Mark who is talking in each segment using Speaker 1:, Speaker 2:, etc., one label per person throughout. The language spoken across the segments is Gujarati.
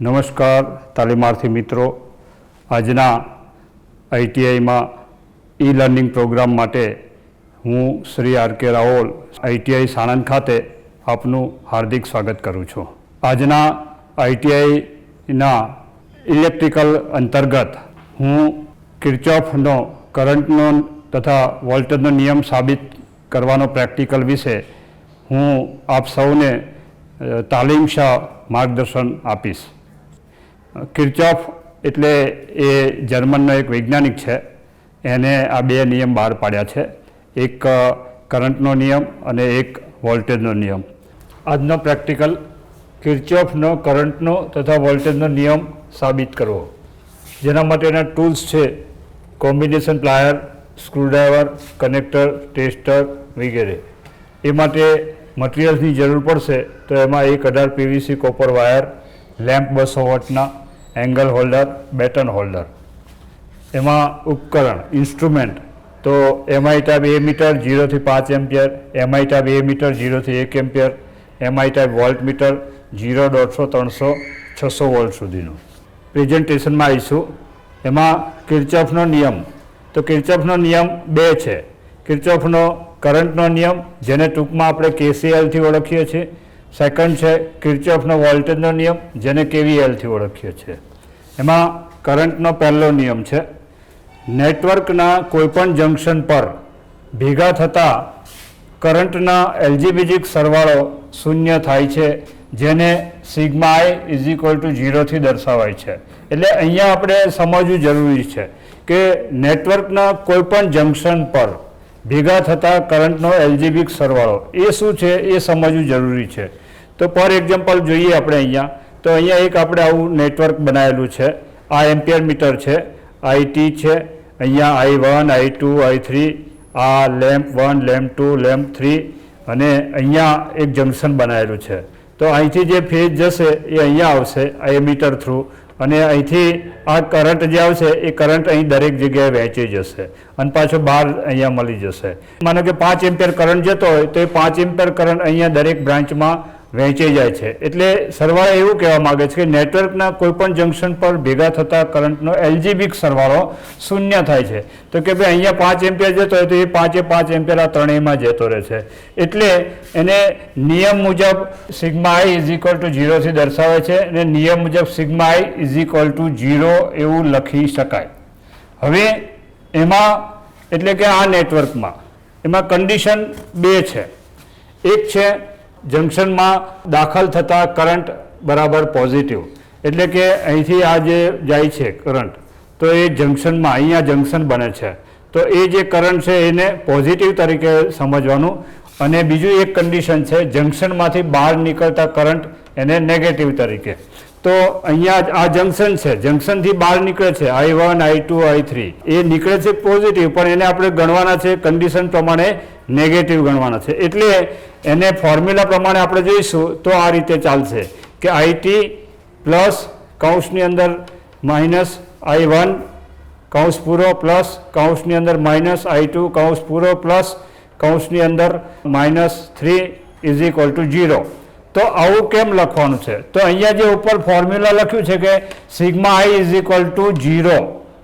Speaker 1: નમસ્કાર તાલીમાર્થી મિત્રો. આજના આઈટીઆઈમાં ઈ લર્નિંગ પ્રોગ્રામ માટે હું શ્રી આર કે રાઓલ આઈટીઆઈ સાણંદ ખાતે આપનું હાર્દિક સ્વાગત કરું છું. આજના આઈટીઆઈના ઇલેક્ટ્રિકલ અંતર્ગત હું કિર્ચોફનો કરંટનો તથા વોલ્ટેજનો નિયમ સાબિત કરવાનો પ્રેક્ટિકલ વિશે હું આપ સૌને તાલીમશાહ માર્ગદર્શન આપીશ. કિર્ચોફ એટલે એ જર્મનનો એક વૈજ્ઞાનિક છે. એને આ બે નિયમ બહાર પાડ્યા છે. એક કરંટનો નિયમ અને એક વોલ્ટેજનો નિયમ. આજનો પ્રેક્ટિકલ કિર્ચોફનો કરંટનો તથા વોલ્ટેજનો નિયમ સાબિત કરવો. જેના માટેના ટૂલ્સ છે. Combination plier, screwdriver, connector, tester વગેરે. એ માટે મટીરિયલ્સની જરૂર પડશે તો એમાં એક અઢાર પીવીસી કોપર વાયર લેમ્પ બસો વોટના એંગલ હોલ્ડર બેટન હોલ્ડર એમાં ઉપકરણ ઇન્સ્ટ્રુમેન્ટ તો એમઆઈ ટાઈપ એ મીટર જીરોથી પાંચ ampere. MI type ammeter જીરોથી એક ampere. MI type voltmeter zero દોઢસો, ત્રણસો, છસો વોલ્ટ સુધીનું. પ્રેઝન્ટેશનમાં આવીશું. એમાં કિર્ચોફનો નિયમ. તો કિર્ચોફનો નિયમ બે છે. કિર્ચોફનો કરંટનો નિયમ, જેને ટૂંકમાં આપણે કેસીએલથી ઓળખીએ છીએ. સેકન્ડ છે કિર્ચોફનો વોલ્ટેજનો નિયમ, જેને કેવીએલથી ઓળખીએ છીએ. એમાં કરંટનો પહેલો નિયમ છે. નેટવર્કના કોઈપણ જંકશન પર ભેગા થતા કરંટના એલજીબીજીક સરવાળો શૂન્ય થાય છે, જેને sigma I is equal to ઝીરોથી દર્શાવાય છે. એટલે અહીંયા આપણે સમજવું જરૂરી છે કે નેટવર્કના કોઈપણ જંકશન પર ભેગા થતા કરંટનો એલજીબીક સરવાળો. એ શું છે? એ સમજવું જરૂરી છે. તો ફોર એક્ઝામ્પલ જોઈએ આપણે અહીંયા. તો અહીંયા એક આપણે આવું નેટવર્ક બનાવેલું છે. આ એમ્પિયર મીટર છે. આઈટી છે. અહીંયા I one, I two, I three, આ lamp one, lamp two, lamp three અને અહીંયા એક જંકશન બનાવેલું છે. તો અહીંથી જે ફેઝ જશે એ અહીંયા આવશે, આ મીટર થ્રુ. અને અહીંથી આ કરંટ જે આવશે, એ કરંટ અહીં દરેક જગ્યાએ વહેંચી જશે અને પાછો બહાર અહીંયા મળી જશે. માનો કે પાંચ એમ્પિયર કરંટ જતો હોય, તો એ પાંચ એમ્પિયર કરંટ અહીંયા દરેક બ્રાન્ચમાં વહેંચાઈ જાય છે. એટલે સરવાળે એવું કહેવા માંગે છે કે નેટવર્કના કોઈપણ જંકશન પર ભેગા થતા કરંટનો એલજીબીક સરવાળો શૂન્ય થાય છે. તો કે ભાઈ અહીંયા પાંચ એમ્પિયર જતો હોય તો એ પાંચે પાંચ એમ્પિયર આ ત્રણેયમાં જતો રહે છે. એટલે એને નિયમ મુજબ sigma I is equal to ઝીરોથી દર્શાવે છે અને નિયમ મુજબ sigma I is equal to zero એવું લખી શકાય. હવે એમાં, એટલે કે આ નેટવર્કમાં, એમાં કન્ડિશન બે છે. એક છે જંકશનમાં દાખલ થતા કરંટ બરાબર પોઝિટિવ. એટલે કે અહીંથી આ જે જાય છે કરંટ, તો એ જંકશનમાં અહીંયા જંકશન બને છે. તો એ જે કરંટ છે એને પોઝિટિવ તરીકે સમજવાનું. અને બીજું એક કન્ડિશન છે, જંકશનમાંથી બહાર નીકળતા કરંટ એને નેગેટિવ તરીકે. તો અહીંયા આ જંકશન છે. જંકશનથી બહાર નીકળે છે. I one I two I three એ નીકળે છે પોઝિટિવ પણ એને આપણે ગણવાના છે કન્ડિશન પ્રમાણે નેગેટિવ ગણવાના છે. એટલે એને ફોર્મ્યુલા પ્રમાણે આપણે જોઈશું તો આ રીતે ચાલશે કે આઈટી પ્લસ કૌંસની અંદર માઇનસ આઈ વન કૌંસ પૂરો પ્લસ કૌંસની અંદર માઇનસ આઈ ટુ કૌંસ પૂરો પ્લસ કૌંસની અંદર minus three is equal to zero તો આવું કેમ લખવાનું છે? તો અહીંયા જે ઉપર ફોર્મ્યુલા લખ્યું છે કે sigma I is equal to zero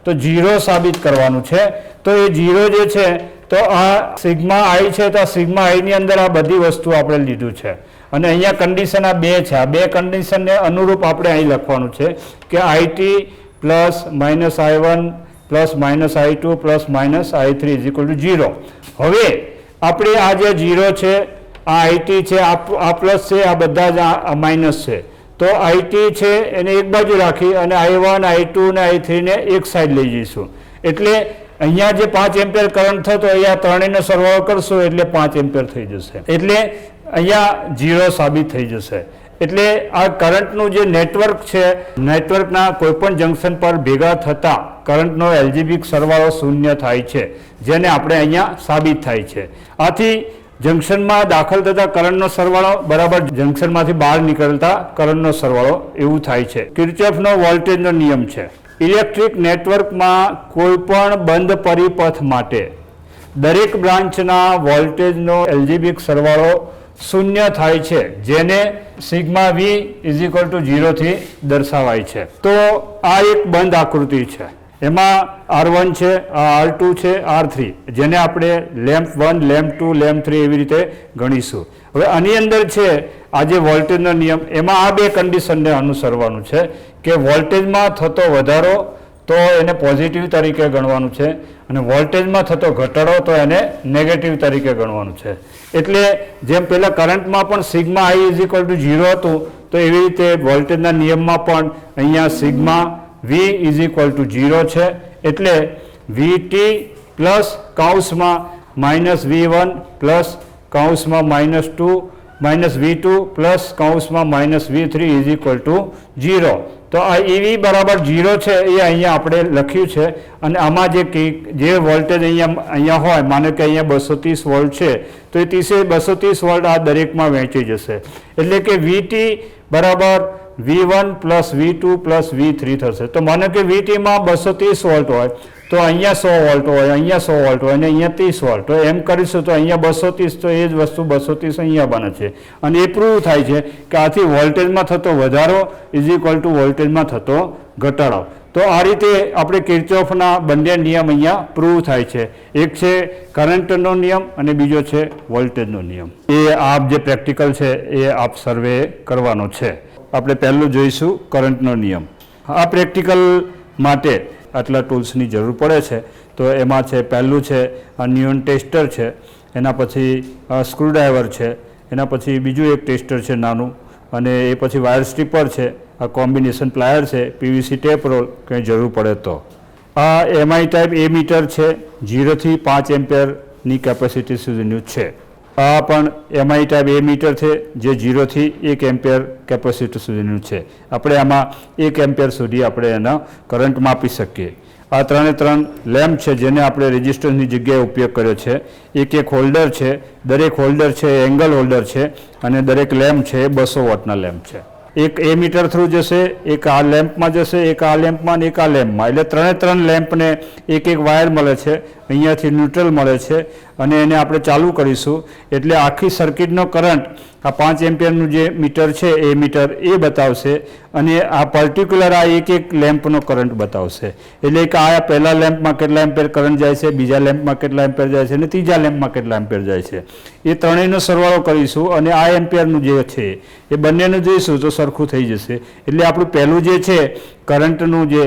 Speaker 1: તો ઝીરો સાબિત કરવાનું છે. તો એ ઝીરો જે છે, તો આ સિગ્મા આઈ છે, તો આ સિગ્મા આઈની અંદર આ બધી વસ્તુ આપણે લીધું છે. અને અહીંયા કન્ડિશન આ બે છે. આ બે કન્ડિશનને અનુરૂપ આપણે અહીં લખવાનું છે કે I T plus minus I one plus minus I two plus minus I three is equal to zero હવે, આપણે આ જે ઝીરો છે આ આઈટી છે, આ પ્લસ છે, આ બધા જ આ માઇનસ છે. તો આઈટી છે, એને એક બાજુ રાખી અને આઈ વન આઈ ટુ અને આઈ થ્રીને એક સાઈડ લઈ જઈશું. એટલે અહીંયા જે પાંચ એમ્પિયર કરંટ થતો અહીંયા ત્રણેયનો સરવાળો કરશો, એટલે પાંચ એમ્પિયર થઈ જશે. એટલે અહીંયા ઝીરો સાબિત થઈ જશે. એટલે આ કરંટનું જે નેટવર્ક છે નેટવર્કના કોઈપણ જંકશન પર ભેગા થતા કરંટનો એલજીબી સરવાળો શૂન્ય થાય છે, જેને આપણે અહીંયા સાબિત થાય છે. આથી જંકશનમાં દાખલ થતા કરંટનો સરવાળો બરાબર જંકશનમાંથી બહાર નીકળતા કરંટનો સરવાળો એવું થાય છે. કિર્ચોફનો વોલ્ટેજનો નિયમ છે. ઇલેક્ટ્રિક નેટવર્કમાં કોઈપણ બંધ પરિપથ માટે દરેક બ્રાન્ચના વોલ્ટેજનો એલજીબિક સરવાળો શૂન્ય થાય છે, જેને sigma V is equal to ઝીરોથી દર્શાવાય છે. તો આ એક બંધ આકૃતિ છે. એમાં આર વન છે આર ટુ છે આર થ્રી જેને આપણે lamp one, lamp two, lamp three એવી રીતે ગણીશું. હવે આની અંદર છે, આ જે વોલ્ટેજનો નિયમ, એમાં આ બે કન્ડિશનને અનુસરવાનું છે કે વોલ્ટેજમાં થતો વધારો તો એને પોઝિટિવ તરીકે ગણવાનું છે અને વોલ્ટેજમાં થતો ઘટાડો તો એને નેગેટિવ તરીકે ગણવાનું છે. એટલે જેમ પહેલાં કરંટમાં પણ sigma I is equal to zero હતું, તો એવી રીતે વોલ્ટેજના નિયમમાં પણ અહીંયા sigma V is equal to zero છે. એટલે વી ટી પ્લસ કાઉસમાં minus V one plus કાઉસમાં minus two minus V two plus કાઉસમાં minus V three is equal to zero તો આ ઈવી બરાબર ઝીરો છે એ અહીંયા આપણે લખ્યું છે. અને આમાં જે જે વોલ્ટેજ અહીંયા અહીંયા હોય, માનો કે અહીંયા બસો ત્રીસ વોલ્ટ છે, તો એ ત્રીસે બસો ત્રીસ વોલ્ટ આ દરેકમાં વહેંચી જશે. એટલે કે વીટી બરાબર V one plus V two plus V three થશે. તો માનો કે વીટીમાં બસો ત્રીસ વોલ્ટ હોય, તો અહીંયા સો વોલ્ટ હોય, અહીંયા સો વોલ્ટ હોય, અને અહીંયા ત્રીસ વોલ્ટ તો એમ કરીશું તો અહીંયા બસો ત્રીસ, તો એ જ વસ્તુ બસો ત્રીસ અહીંયા બને છે. અને એ પ્રૂવ થાય છે કે આથી વોલ્ટેજમાં થતો વધારો ઇઝ ઇક્વલ ટુ વોલ્ટેજમાં થતો ઘટાડો. તો આ રીતે આપણે કિર્ચોફના બંને નિયમ અહીંયા પ્રૂવ થાય છે. એક છે કરંટનો નિયમ અને બીજો છે વોલ્ટેજનો નિયમ. એ આપ જે પ્રેક્ટિકલ છે એ આપ સર્વે કરવાનો છે. આપણે પહેલું જોઈશું કરંટનો નિયમ. આ પ્રેક્ટિકલ માટે આટલા ટૂલ્સની જરૂર પડે છે. તો એમાં છે પહેલું છે આ નિયોન ટેસ્ટર છે, એના પછી સ્ક્રૂડ્રાઈવર છે, એના પછી બીજું એક ટેસ્ટર છે નાનું, અને એ પછી વાયર સ્ટ્રીપર છે, આ કોમ્બિનેશન પ્લાયર છે, પીવીસી ટેપ રોલ, કંઈ જરૂર પડે તો. આ એમઆઈ ટાઈપ એ મીટર છે જીરોથી પાંચ એમ્પિયરની કેપેસિટી સુધીનું છે. આ પણ એમઆઈ ટાઈપ એ મીટર છે, જે જીરોથી એક એમ્પિયર કેપેસિટી સુધીનું છે. આપણે આમાં એક એમ્પિયર સુધી આપણે એના કરંટ માપી શકીએ. આ ત્રણે ત્રણ લેમ્પ છે, જેને આપણે રેઝિસ્ટન્સની જગ્યાએ ઉપયોગ કર્યો છે. એક એક હોલ્ડર છે, દરેક હોલ્ડર છે એંગલ હોલ્ડર છે, અને દરેક લેમ્પ છે, એ બસો વોટના લેમ્પ છે. એક એ મીટર થ્રુ જશે, એક આ લેમ્પમાં જશે, એક આ લેમ્પમાં અને એક આ લેમ્પમાં. એટલે ત્રણે ત્રણ લેમ્પને એક એક વાયર મળે છે. અહીંયાથી ન્યુટ્રલ મળે છે અને એને આપણે ચાલુ કરીશું. એટલે આખી સર્કિટનો કરંટ આ પાંચ એમ્પિયરનું જે મીટર છે, એ મીટર એ બતાવશે અને આ પર્ટિક્યુલર આ એક એક લેમ્પનો કરંટ બતાવશે. એટલે કે આ પહેલા લેમ્પમાં કેટલા એમ્પિયર કરંટ જાય છે, બીજા લેમ્પમાં કેટલા એમ્પિયર જાય છે અને ત્રીજા લેમ્પમાં કેટલા એમ્પિયર જાય છે. એ ત્રણેયનો સરવાળો કરીશું અને આ એમ્પિયરનું જે છે, એ બંનેનું જોઈશું તો સરખું થઈ જશે. એટલે આપણું પહેલું જે છે કરંટનું જે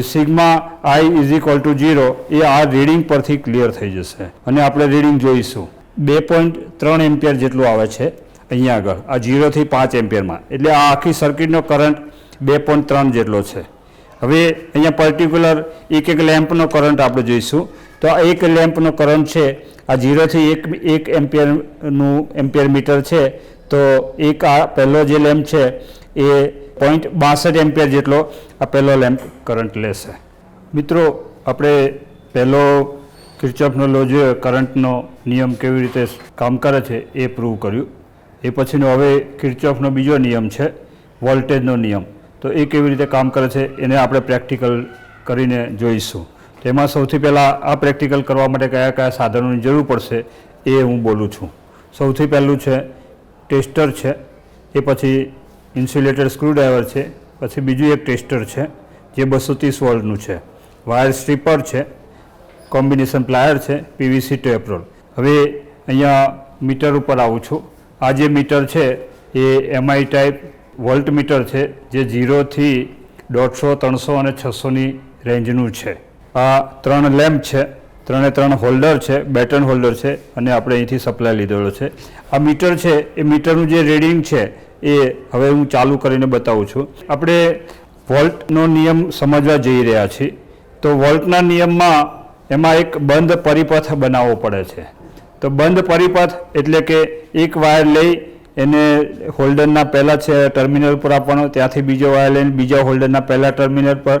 Speaker 1: sigma I is equal to zero, એ આ રીડિંગ પરથી ક્લિયર થઈ જશે. અને આપણે રીડિંગ જોઈશું. બે પોઈન્ટ ત્રણ એમ્પિયર જેટલું આવે છે અહીંયા આગળ. આ જીરોથી પાંચ એમ્પિયરમાં. એટલે આ આખી સર્કિટનો કરંટ બે પોઈન્ટ ત્રણ જેટલો છે. હવે અહીંયા પર્ટિક્યુલર એક એક લેમ્પનો કરંટ આપણે જોઈશું. તો આ એક લેમ્પનો કરંટ છે, આ ઝીરોથી એક એક એમ્પિયરનું એમ્પિયર મીટર છે. તો એક આ પહેલો જે લેમ્પ છે, એ પોઈન્ટ બાસઠ એમ્પિયર જેટલો આ પહેલો લેમ્પ કરંટ લેશે. મિત્રો, આપણે પહેલો કિર્ચોફનો લો જોયો કરંટનો નિયમ કેવી રીતે કામ કરે છે એ પ્રૂવ કર્યું. એ પછીનો હવે કિર્ચોફનો બીજો નિયમ છે, વોલ્ટેજનો નિયમ. તો એ કેવી રીતે કામ કરે છે એને આપણે પ્રેક્ટિકલ કરીને જોઈશું. તેમાં સૌથી પહેલાં આ પ્રેક્ટિકલ કરવા માટે કયા કયા સાધનોની જરૂર પડશે એ હું બોલું છું. સૌથી પહેલું છે, ટેસ્ટર છે, એ પછી ઇન્સ્યુલેટેડ સ્ક્રૂડ્રાઈવર છે, પછી બીજું એક ટેસ્ટર છે, જે બસો ત્રીસ વોલ્ટનું છે. વાયર સ્ટ્રીપર છે, કોમ્બિનેશન પ્લાયર છે, પીવીસી ટેપરોલ. હવે અહીંયા મીટર ઉપર આવું છું. આ જે મીટર છે, એ એમઆઈ ટાઈપ વોલ્ટ મીટર છે, જે ઝીરોથી દોઢસો, ત્રણસો અને છસોની રેન્જનું છે. આ ત્રણ લેમ્પ છે, ત્રણે ત્રણ હોલ્ડર છે, બેટન હોલ્ડર છે, અને આપણે અહીંથી સપ્લાય લીધેલો છે. આ મીટર છે, એ મીટરનું જે રીડિંગ છે એ હવે હું ચાલુ કરીને બતાવું છું. આપણે વોલ્ટનો નિયમ સમજવા જઈ રહ્યા છીએ. તો વોલ્ટના નિયમમાં એમાં એક બંધ પરિપથ બનાવવો પડે છે. તો બંધ પરિપથ એટલે કે એક વાયર લઈ એને હોલ્ડરના પહેલાં છે ટર્મિનલ પર આપવાનો, ત્યાંથી બીજો વાયર લઈને બીજા હોલ્ડરના પહેલા ટર્મિનલ પર,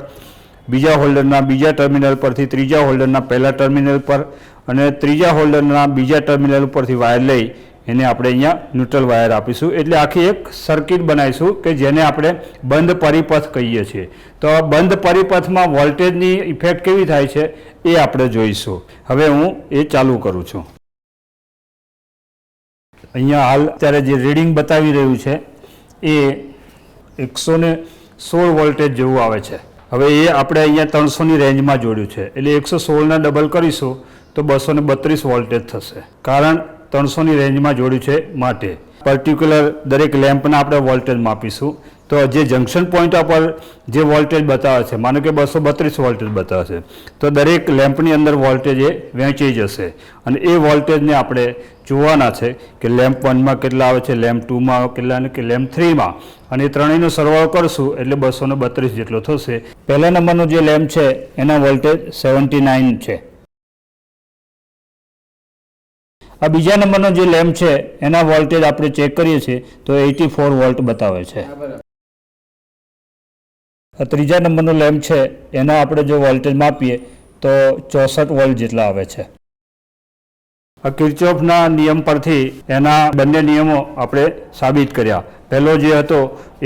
Speaker 1: બીજા હોલ્ડરના બીજા ટર્મિનલ પરથી ત્રીજા હોલ્ડરના પહેલા ટર્મિનલ પર અને ત્રીજા હોલ્ડરના બીજા ટર્મિનલ પરથી વાયર લઈ એને આપણે અહીંયા ન્યુટ્રલ વાયર આપીશું. એટલે આખી એક સર્કિટ બનાવીશું કે જેને આપણે બંધ પરિપથ કહીએ છીએ. તો બંધ પરિપથમાં વોલ્ટેજની ઇફેક્ટ કેવી થાય છે એ આપણે જોઈશું. હવે હું એ ચાલુ કરું છું. અહીંયા હાલ અત્યારે જે રીડિંગ બતાવી રહ્યું છે, એ એકસો સોળ વોલ્ટેજ જેવું આવે છે. હવે એ આપણે અહીંયા ત્રણસોની રેન્જમાં જોડ્યું છે. એટલે એકસો સોળના ડબલ કરીશું તો બસો બત્રીસ વોલ્ટેજ થશે. કારણ ત્રણસોની રેન્જમાં જોડ્યું છે માટે. પર્ટિક્યુલર દરેક લેમ્પના આપણે વોલ્ટેજ માપીશું. તો જે જંક્શન પોઈન્ટ પર જે વોલ્ટેજ બતાવે છે, માનો કે બસો બત્રીસ વોલ્ટેજ બતાવે છે, તો દરેક લેમ્પની અંદર વોલ્ટેજ એ વહેંચાઈ જશે. અને એ વોલ્ટેજને આપણે જોવાના છે કે લેમ્પ વનમાં કેટલા આવે છે, લેમ્પ ટુમાં કેટલા કે લેમ્પ થ્રીમાં. અને એ ત્રણેયનો સરવાળો કરશું એટલે બસોને બત્રીસ જેટલો થશે. પહેલા નંબરનો જે લેમ્પ છે, એના વોલ્ટેજ સેવન્ટી નાઇન છે. આ બીજા નંબરનો જે લેમ્પ છે એના વોલ્ટેજ આપણે ચેક કરીએ છીએ તો એટી ફોર વોલ્ટ બતાવે છે. આ ત્રીજા નંબરનો લેમ્પ છે એના આપણે જો વોલ્ટેજ માપીએ તો ચોસઠ વોલ્ટ જેટલા આવે છે. આ કિર્ચોફના નિયમ પરથી એના બંને નિયમો આપણે સાબિત કર્યા. પહેલો જે હતો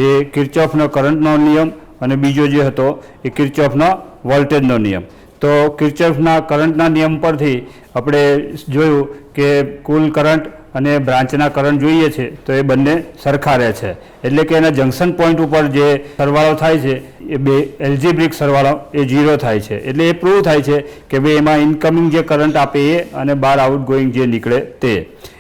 Speaker 1: એ કિર્ચોફનો કરંટનો નિયમ અને બીજો જે હતો એ કિર્ચોફનો વોલ્ટેજનો નિયમ. તો કિર્ચફના કરંટના નિયમ પરથી આપણે જોયું કે કુલ કરંટ અને બ્રાન્ચના કરંટ જોઈએ છે, તો એ બંને સરખા રહે છે. એટલે કે એના જંક્શન પોઈન્ટ ઉપર જે સરવાળો થાય છે, એ બે એલ્જીબ્રિક સરવાળો એ ઝીરો થાય છે. એટલે એ પ્રૂવ થાય છે કે ભાઈ એમાં ઇનકમિંગ જે કરંટ આપે એ અને બહાર આઉટગોઈંગ જે નીકળે તે.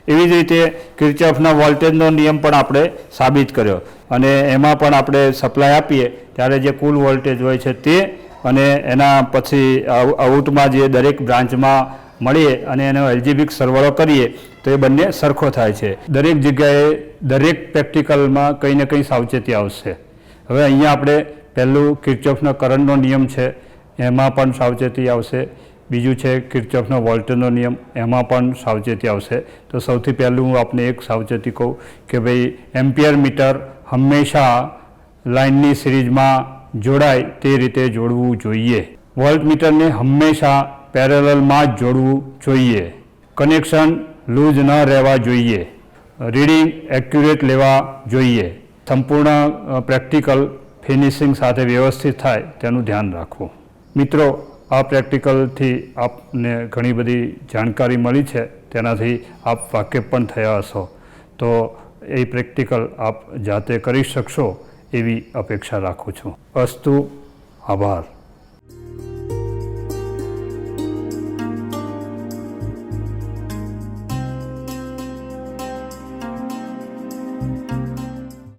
Speaker 1: એવી જ રીતે કિર્ચોફના વોલ્ટેજનો નિયમ પણ આપણે સાબિત કર્યો. અને એમાં પણ આપણે સપ્લાય આપીએ, ત્યારે જે કુલ વોલ્ટેજ હોય છે તે અને એના પછી આઉટમાં જે દરેક બ્રાન્ચમાં મળીએ અને એનો એલજીબીક સરવાળો કરીએ, તો એ બંને સરખો થાય છે. દરેક જગ્યાએ દરેક પ્રેક્ટિકલમાં કંઈ ને કંઈ સાવચેતી આવશે. હવે અહીંયા આપણે પહેલું કિર્ચોફનો કરંટનો નિયમ છે, એમાં પણ સાવચેતી આવશે. બીજું છે કિર્ચોફનો વોલ્ટેજનો નિયમ, એમાં પણ સાવચેતી આવશે. તો સૌથી પહેલું હું આપને એક સાવચેતી કહું કે ભાઈ, એમ્પિયર મીટર હંમેશા લાઇનની સિરીઝમાં જોડાય તે રીતે જોડવું જોઈએ. વોલ્ટમીટરને હંમેશા પેરેલલમાં જ જોડવું જોઈએ. કનેક્શન લૂઝ ન રહેવા જોઈએ. રીડિંગ એક્યુરેટ લેવા જોઈએ. સંપૂર્ણ પ્રેક્ટિકલ ફિનિશિંગ સાથે વ્યવસ્થિત થાય તેનું ધ્યાન રાખવું. મિત્રો, આ પ્રેક્ટિકલથી આપને ઘણી બધી જાણકારી મળી છે. તેનાથી આપ વાકેફ પણ થયા હશો. તો એ પ્રેક્ટિકલ આપ જાતે કરી શકશો. એવી અપેક્ષા રાખું છું. અસ્તુ આભાર.